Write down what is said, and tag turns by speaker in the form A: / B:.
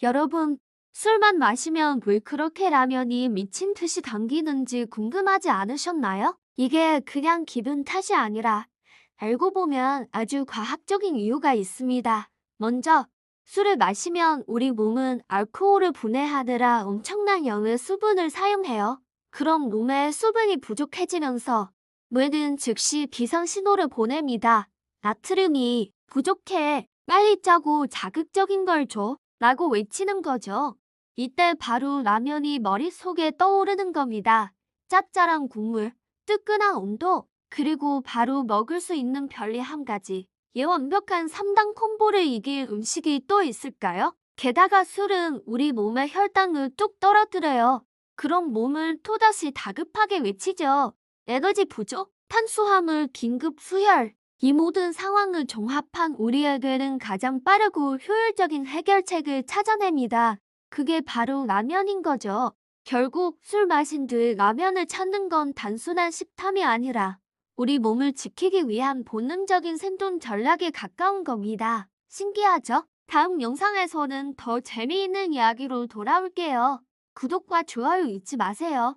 A: 여러분, 술만 마시면 왜 그렇게 라면이 미친 듯이 당기는지 궁금하지 않으셨나요? 이게 그냥 기분 탓이 아니라 알고 보면 아주 과학적인 이유가 있습니다. 먼저, 술을 마시면 우리 몸은 알코올을 분해하느라 엄청난 양의 수분을 사용해요. 그럼 몸에 수분이 부족해지면서 뇌는 즉시 비상 신호를 보냅니다. 나트륨이 부족해. 빨리 짜고 자극적인 걸 줘. 라고 외치는 거죠. 이때 바로 라면이 머릿속에 떠오르는 겁니다. 짭짤한 국물, 뜨끈한 온도, 그리고 바로 먹을 수 있는 별리 한 가지. 이 완벽한 3단 콤보를 이길 음식이 또 있을까요? 게다가 술은 우리 몸의 혈당을 뚝 떨어뜨려요. 그럼 몸을 또다시 다급하게 외치죠. 에너지 부족, 탄수화물 긴급 수혈. 이 모든 상황을 종합한 우리에게는 가장 빠르고 효율적인 해결책을 찾아냅니다. 그게 바로 라면인 거죠. 결국 술 마신 뒤 라면을 찾는 건 단순한 식탐이 아니라 우리 몸을 지키기 위한 본능적인 생존 전략에 가까운 겁니다. 신기하죠? 다음 영상에서는 더 재미있는 이야기로 돌아올게요. 구독과 좋아요 잊지 마세요.